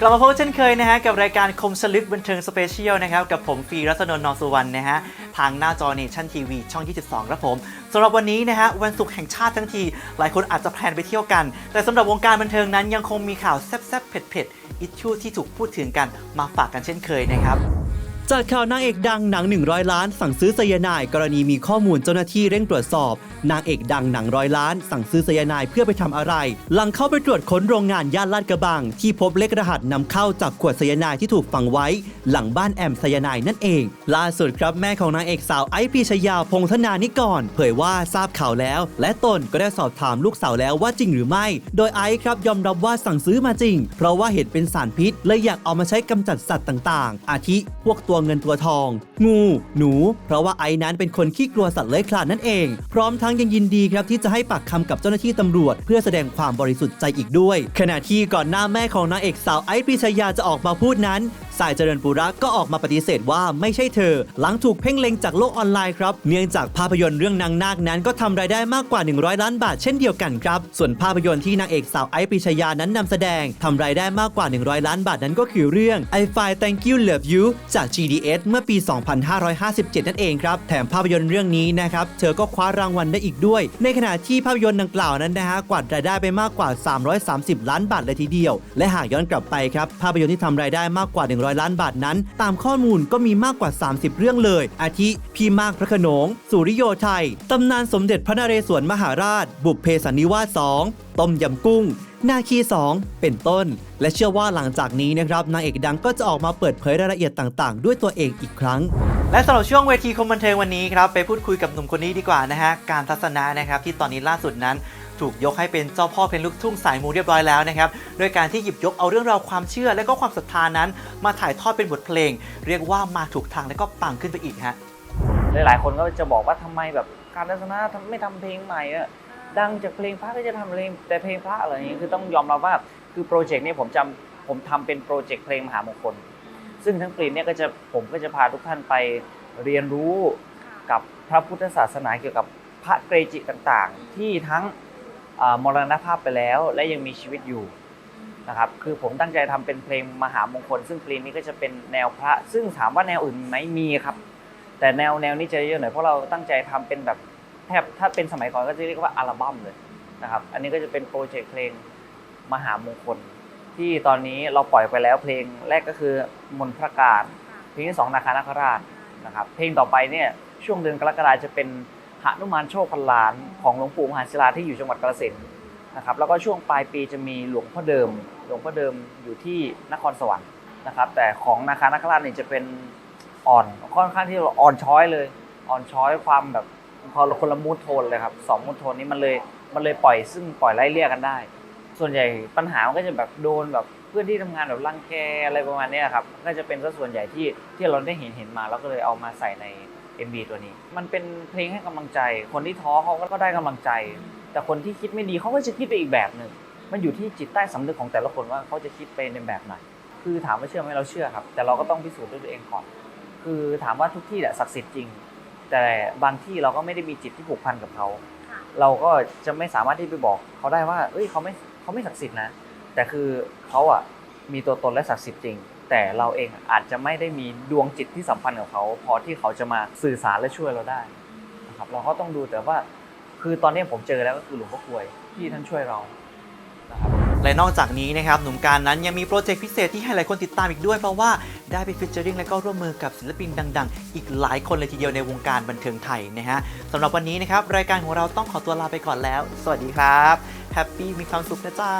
กลับมาพบกันเช่นเคยนะฮะกับรายการคมสลึกบันเทิงสเปเชียลนะครับกับผมฟีรัศนนท์นอสุวรรณนะฮะทางหน้าจอเนชั่นทีวีช่อง 22 ครับผมสำหรับวันนี้นะฮะวันศุกร์แห่งชาติทั้งที หลายคนอาจจะแพลนไปเที่ยวกัน แต่สำหรับวงการบันเทิงนั้นยังคงมีข่าวแซ่บๆเผ็ดๆอิชชูที่ถูกพูดถึงกันมาฝากกันเช่นเคยนะครับ จากข่าวนางเอกดังหนัง 100 ล้าน สั่งซื้อไซยาไนด์กรณีมีข้อมูลเจ้าหน้าที่เร่งตรวจสอบ นางเอกดังหนังร้อยล้าน สั่งซื้อไซยาไนด์เพื่อไปทำอะไร หลังเข้าไปตรวจค้นโรงงานย่านลาดกระบัง ที่พบเลขรหัสนำเข้าจากขวดไซยาไนด์ที่ถูกฝังไว้ หลังบ้านแอมไซยาไนด์นั่นเอง ล่าสุดครับแม่ของนางเอกสาวไอซ์ปรีชยาพงธนานิกรเผยว่าทราบข่าวแล้ว และตนก็ได้สอบถามลูกสาวแล้วว่าจริงหรือไม่ โดยไอซ์ครับยอมรับว่าสั่งซื้อมาจริง เพราะว่าเห็นเป็นสารพิษเลยอยากเอามาใช้กำจัดสัตว์ต่าง ๆ อาทิพวกตัวเงินตัวทอง งู หนู เพราะว่าไอ้นั้นเป็นคนขี้กลัวสัตว์เลื้อยคลานนั่นเอง พร้อมทั้งยังยินดีครับที่จะให้ปากคำกับเจ้าหน้าที่ตำรวจ เพื่อแสดงความบริสุทธิ์ใจอีกด้วย ขณะที่ก่อนหน้าแม่ของนางเอกสาวไอ้ปรีชยาจะออกมาพูดนั้น สายเจริญปุระก็ออกมาปฏิเสธว่าไม่ใช่เธอ หลังถูกเพ่งเล็งจากโลกออนไลน์ครับเนื่องจากภาพยนตร์เรื่องนางนาคนั้นก็ทำรายได้มากกว่า 100 ล้านบาทเช่นเดียวกันครับ ส่วนภาพยนตร์ที่นางเอกสาวไอ้ปรีชยานั้นนำแสดงทำรายได้มากกว่า 100 ล้านบาทนั้นก็คือเรื่อง I Find Thank You Love You จาก GDS เมื่อปี 2557 นั่นเองครับ แถมภาพยนตร์เรื่องนี้นะครับเธอก็คว้ารางวัลได้อีกด้วย ในขณะที่ภาพยนตร์ดังกล่าวนั้นนะฮะกวาดรายได้ไปมากกว่า 330 ล้านบาทเลยทีเดียว และหากย้อนกลับไปครับภาพยนตร์ที่ทำรายได้มากกว่า100 ล้านบาทนั้น ตามข้อมูลก็มีมากกว่า 30 เรื่องเลย อาทิพี่มากพระขนง สุริโยไทยตำนานสมเด็จพระนเรศวรมหาราช บุพเพสันนิวาส 2 ต้มยำกุ้ง นาคี 2 เป็นต้น และเชื่อว่าหลังจากนี้นะครับนางเอกดังก็จะออกมาเปิดเผยรายละเอียดต่างๆ ด้วยตัวเองอีกครั้งและสำหรับช่วงเวทีคมบันเทิงวันนี้ครับไปพูดคุยกับหนุ่มคนนี้ดีกว่านะฮะการทัศนะนะครับที่ตอนนี้ล่าสุดนั้น ถูกยกให้เป็นเจ้าพ่อเพลงลูกทุ่งสายมูเรียบร้อยแล้วนะครับโดยการที่หยิบยกเอาเรื่องราวความเชื่อและก็ความศรัทธานั้น มาถ่ายทอดเป็นบทเพลง เรียกว่ามาถูกทางและก็ปังขึ้นไปอีกฮะหลายๆคนก็จะบอกว่าทำไมแบบการทัศนะไม่ทำเพลงใหม่อะดังจากเพลงพระก็จะทำเพลงแต่เพลงพระอะไรอย่างนี้คือต้องยอมรับว่าคือโปรเจกต์นี้ผมจำผมทำเป็นโปรเจกต์เพลงมหามงคล ซึ่งทั้งปีเนี้ก็จะผมก็จะพาทุกท่านไปเรียนรู้กับพระพุทธศาสนาเกี่ยวกับพระเกจิต่างๆ ที่ทั้ง มรณภาพไปแล้ว และยังมีชีวิตอยู่นะครับคือผมตั้งใจทำเป็นเพลงมหามงคล ซึ่งเพลงนี้ก็จะเป็นแนวพระ ซึ่งถามว่าแนวอื่นไหมมีครับ แต่แนวแนวนี้จะเยอะหน่อยเพราะเราตั้งใจทำเป็นแบบแทบถ้าเป็นสมัยก่อนก็จะเรียกว่าอัลบั้มเลยนะครับอันนี้ก็จะเป็นโปรเจกต์เพลงมหามงคล ที่ตอนนี้เราปล่อยไปแล้วเพลงแรกก็คือมนพระการเพลงที่สองนาคานาคราชนะครับเพลงต่อไปเนี่ยช่วงเดือนกรกฎาจะเป็น หนุมานโชคพันล้านของหลวงปู่มหาศิลาที่อยู่จังหวัดกาฬสินธุ์นะครับแล้วก็ช่วงปลายปีจะมีหลวงพ่อเดิม หลวงพ่อเดิมอยู่ที่นครสวรรค์นะครับ แต่ของนาคานาคราชเนี่ยจะเป็นอ่อนค่อนข้างที่อ่อนช้อยเลย อ่อนช้อยความแบบพอคนละมูดโทนเลยครับสองมูดโทนนี้มันเลยมันเลยปล่อยซึ่งปล่อยไล่เลี่ยกันได้ ส่วนใหญ่ปัญหามันก็จะแบบโดนแบบเพื่อนที่ทำงานแบบรังแกอะไรประมาณนี้ครับก็จะเป็นส่วนใหญ่ที่ที่เราได้เห็นเห็นมาแล้วก็เลยเอามาใส่ใน MV ตัวนี้ มันเป็นเพลงให้กำลังใจ คนที่ท้อเขาก็ได้กำลังใจ แต่คนที่คิดไม่ดีเขาก็จะคิดไปอีกแบบหนึ่งมันอยู่ที่จิตใต้สำนึกของแต่ละคนว่าเขาจะคิดไปในแบบไหนคือถามว่าเชื่อไหมเราเชื่อครับ แต่เราก็ต้องพิสูจน์ด้วยตัวเองก่อน คือถามว่าทุกที่แหละศักดิ์สิทธิ์จริง แต่บางที่เราก็ไม่ได้มีจิตที่ผูกพันกับเขา เราก็จะไม่สามารถที่ไปบอกเขาได้ว่า เอ้ยเขาไม่เขาไม่ศักดิ์สิทธิ์นะ แต่คือเขาอะ มีตัวตนและศักดิ์สิทธิ์จริง แต่เราเองอาจจะไม่ได้มีดวงจิตที่สัมพันธ์กับเขาพอที่เขาจะมาสื่อสารและช่วยเราได้นะครับเราก็ต้องดูแต่ว่าคือตอนนี้ผมเจอแล้วก็คือหลวงพ่อกลวยที่ท่านช่วยเรานะครับและนอกจากนี้นะครับหนุ่มการนั้นยังมีโปรเจกต์พิเศษที่ให้หลายคนติดตามอีกด้วย เพราะว่าได้ไปฟิชเจอริงและก็ร่วมมือกับศิลปินดัง ๆ อีกหลายคนเลยทีเดียวในวงการบันเทิงไทยนะฮะสำหรับวันนี้นะครับรายการของเราต้องขอตัวลาไปก่อนแล้ว สวัสดีครับแฮปปี้มีความสุขนะจ๊ะ